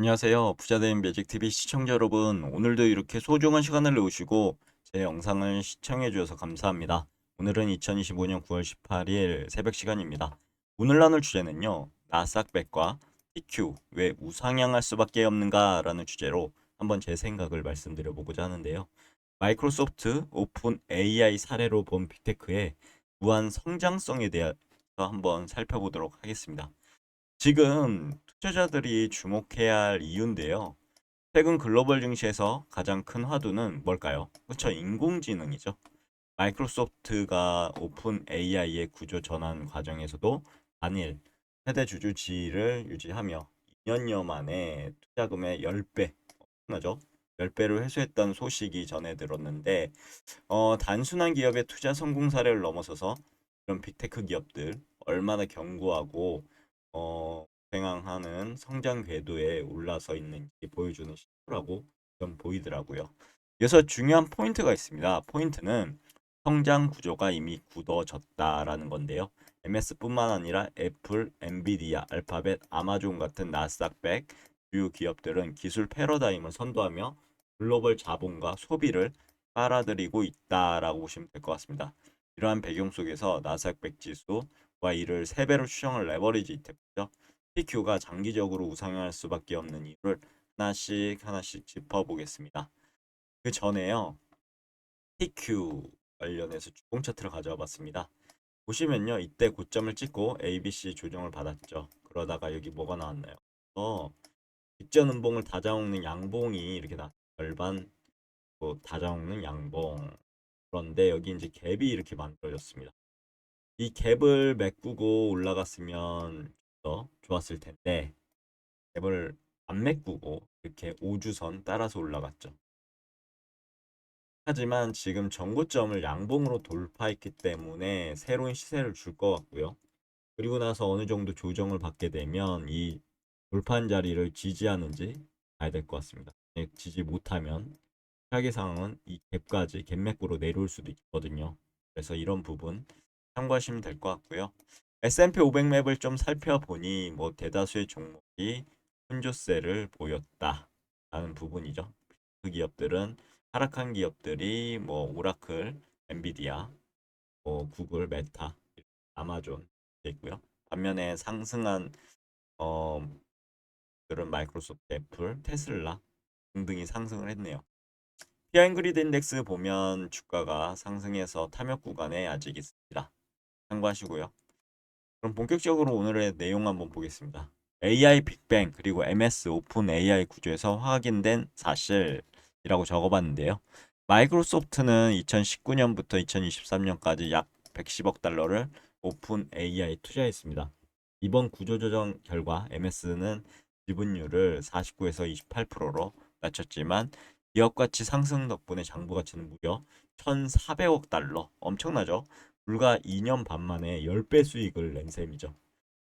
안녕하세요. 부자된 매직TV 시청자 여러분. 오늘도 이렇게 소중한 시간을 내오시고 제 영상을 시청해 주셔서 감사합니다. 오늘은 2025년 9월 18일 새벽 시간입니다. 오늘 나눌 주제는요. 나스닥백과 TQ 왜 우상향할 수밖에 없는가 라는 주제로 한번 제 생각을 말씀드려 보고자 하는데요. 마이크로소프트 오픈 AI 사례로 본 빅테크의 무한 성장성에 대해서 한번 살펴보도록 하겠습니다. 지금 투자자들이 주목해야 할 이유인데요. 최근 글로벌 증시에서 가장 큰 화두는 뭘까요? 그렇죠. 인공지능이죠. 마이크로소프트가 오픈 AI의 구조 전환 과정에서도 단일 최대 주주 지위를 유지하며 2년여 만에 투자금의 10배, 엄청나죠? 10배를 회수했던 소식이 전해 들었는데 어, 단순한 기업의 투자 성공 사례를 넘어서서 이런 빅테크 기업들 얼마나 견고하고 어, 횡행하는 성장 궤도에 올라서 있는지 보여주는 신호라고 좀 보이더라고요. 여기서 중요한 포인트가 있습니다. 포인트는 성장 구조가 이미 굳어졌다라는 건데요. MS뿐만 아니라 애플, 엔비디아, 알파벳, 아마존 같은 나스닥백 주요 기업들은 기술 패러다임을 선도하며 글로벌 자본과 소비를 빨아들이고 있다라고 보시면 될 것 같습니다. 이러한 배경 속에서 나스닥백 지수와 이를 3배로 추정할 레버리지 이택트죠. TQ가 장기적으로 우상향할 수밖에 없는 이유를 하나씩 하나씩 짚어보겠습니다. 그 전에요. TQ 관련해서 주봉 차트를 가져와 봤습니다. 보시면요. 이때 고점을 찍고 ABC 조정을 받았죠. 그러다가 여기 뭐가 나왔나요? 어, 직전 음봉을 다잡는 양봉이 이렇게 나 절반 뭐 다잡는 양봉. 그런데 여기 이제 갭이 이렇게 만들어졌습니다. 이 갭을 메꾸고 올라갔으면 더 좋았을 텐데 갭을 안 메꾸고 이렇게 5주선 따라서 올라갔죠. 하지만 지금 전고점을 양봉으로 돌파했기 때문에 새로운 시세를 줄 것 같고요. 그리고 나서 어느 정도 조정을 받게 되면 이 돌파한 자리를 지지하는지 봐야 될 것 같습니다. 예, 지지 못하면 최악의 상황은 이 갭까지 갭맥구로 내려올 수도 있거든요. 그래서 이런 부분 참고하시면 될 것 같고요. S&P 500 맵을 좀 살펴보니 뭐 대다수의 종목이 혼조세를 보였다라는 부분이죠. 그 기업들은 하락한 기업들이 뭐 오라클, 엔비디아, 뭐 구글, 메타, 아마존 있고요. 반면에 상승한 어 들은 마이크로소프트, 애플, 테슬라 등등이 상승을 했네요. 피아인그리드 인덱스 보면 주가가 상승해서 탐욕 구간에 아직 있습니다. 참고하시고요. 그럼 본격적으로 오늘의 내용 한번 보겠습니다. AI 빅뱅 그리고 MS 오픈 AI 구조에서 확인된 사실이라고 적어봤는데요. 마이크로소프트는 2019년부터 2023년까지 약 110억 달러를 오픈 AI 투자했습니다. 이번 구조조정 결과 MS는 지분율을 49에서 28%로 낮췄지만 기업 가치 상승 덕분에 장부 가치는 무려 1,400억 달러 엄청나죠? 불과 2년 반 만에 10배 수익을 낸 셈이죠.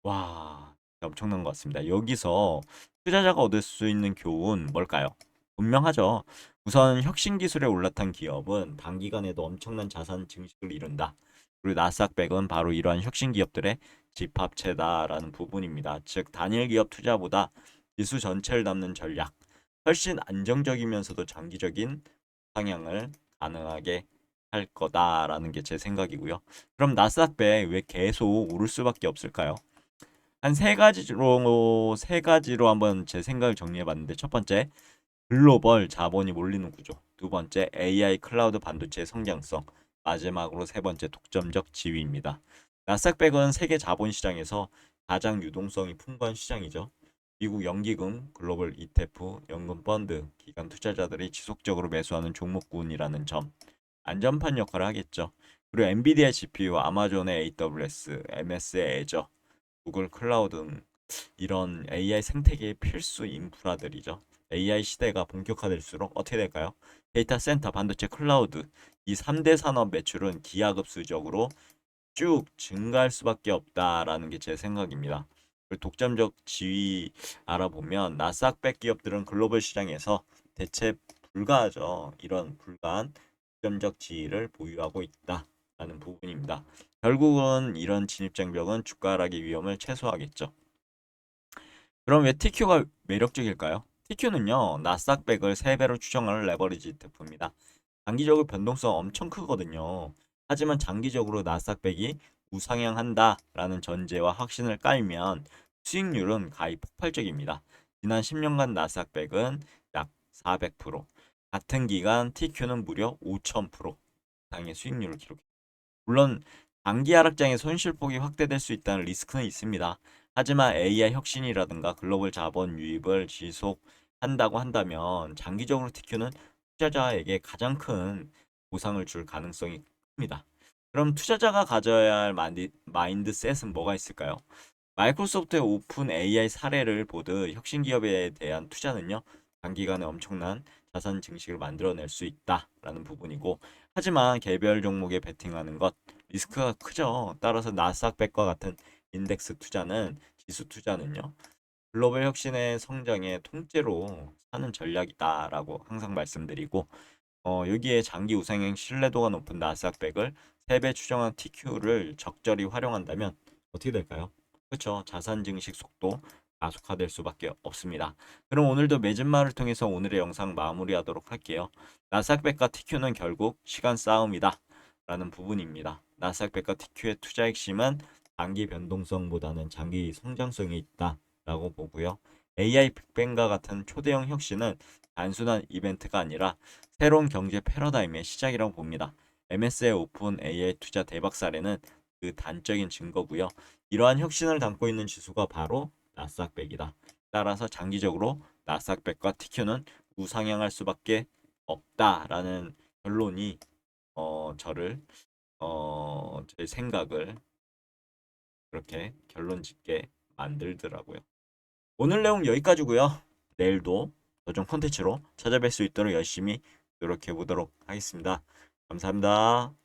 와, 엄청난 것 같습니다. 여기서 투자자가 얻을 수 있는 교훈 뭘까요? 분명하죠. 우선 혁신 기술에 올라탄 기업은 단기간에도 엄청난 자산 증식을 이룬다. 그리고 나스닥백은 바로 이러한 혁신 기업들의 집합체다라는 부분입니다. 즉 단일 기업 투자보다 지수 전체를 담는 전략, 훨씬 안정적이면서도 장기적인 방향을 가능하게 할 거다라는 게 제 생각이고요. 그럼 나스닥백 왜 계속 오를 수밖에 없을까요? 한 세 가지로 세 가지로 한번 제 생각을 정리해 봤는데 첫 번째 글로벌 자본이 몰리는 구조. 두 번째 AI 클라우드 반도체의 성장성. 마지막으로 세 번째 독점적 지위입니다. 나스닥백은 세계 자본 시장에서 가장 유동성이 풍부한 시장이죠. 미국 연기금, 글로벌 ETF, 연금 펀드, 기관 투자자들이 지속적으로 매수하는 종목군이라는 점. 안전판 역할을 하겠죠. 그리고 엔비디아 GPU, 아마존의 AWS, MS의 애저, 구글 클라우드 등 이런 AI 생태계의 필수 인프라들이죠. AI 시대가 본격화될수록 어떻게 될까요? 데이터 센터, 반도체, 클라우드 이 3대 산업 매출은 기하급수적으로 쭉 증가할 수밖에 없다라는 게 제 생각입니다. 독점적 지위 알아보면 나스닥 백 기업들은 글로벌 시장에서 대체 불가하죠. 이런 불가한 독점적 지위를 보유하고 있다 라는 부분입니다. 결국은 이런 진입장벽은 주가 하락의 위험을 최소화하겠죠. 그럼 왜 TQ가 매력적일까요? TQ는요, 나스닥백을 3배로 추정하는 레버리지 TF입니다. 장기적으로 변동성 엄청 크거든요. 하지만 장기적으로 나스닥백이 우상향한다라는 전제와 확신을 깔면 수익률은 가히 폭발적입니다. 지난 10년간 나스닥백은 약 400%, 같은 기간 TQ는 무려 5000% 이상의 수익률을 기록했습니다. 물론 단기 하락장의 손실폭이 확대될 수 있다는 리스크는 있습니다. 하지만 AI 혁신이라든가 글로벌 자본 유입을 지속한다고 한다면 장기적으로 TQ는 투자자에게 가장 큰 보상을 줄 가능성이 큽니다. 그럼 투자자가 가져야 할 마인드, 마인드셋은 뭐가 있을까요? 마이크로소프트의 오픈 AI 사례를 보듯 혁신 기업에 대한 투자는요, 단기간에 엄청난 자산 증식을 만들어낼 수 있다라는 부분이고, 하지만 개별 종목에 베팅하는 것 리스크가 크죠. 따라서 나스닥백과 같은 인덱스 투자는 지수 투자는요. 글로벌 혁신의 성장의 통째로 사는 전략이다라고 항상 말씀드리고 어, 여기에 장기 우상행 신뢰도가 높은 나스닥백을 3배 추정한 TQ를 적절히 활용한다면 어떻게 될까요? 그렇죠. 자산 증식 속도 가속화될 수밖에 없습니다. 그럼 오늘도 매진마를 통해서 오늘의 영상 마무리하도록 할게요. 나스닥백과 TQ는 결국 시간 싸움이다. 라는 부분입니다. 나스닥백과 TQ의 투자 핵심은 단기 변동성보다는 장기 성장성이 있다 라고 보고요. AI 빅뱅과 같은 초대형 혁신은 단순한 이벤트가 아니라 새로운 경제 패러다임의 시작이라고 봅니다. MS의 오픈 AI 투자 대박 사례는 그 단적인 증거고요. 이러한 혁신을 담고 있는 지수가 바로 나스닥백이다. 따라서 장기적으로 나스닥백과 TQ는 우상향할 수밖에 없다라는 결론이 어 저를 어 제 생각을 그렇게 결론 짓게 만들더라고요. 오늘 내용 여기까지고요. 내일도 더 좋은 콘텐츠로 찾아뵐 수 있도록 열심히 노력해 보도록 하겠습니다. 감사합니다.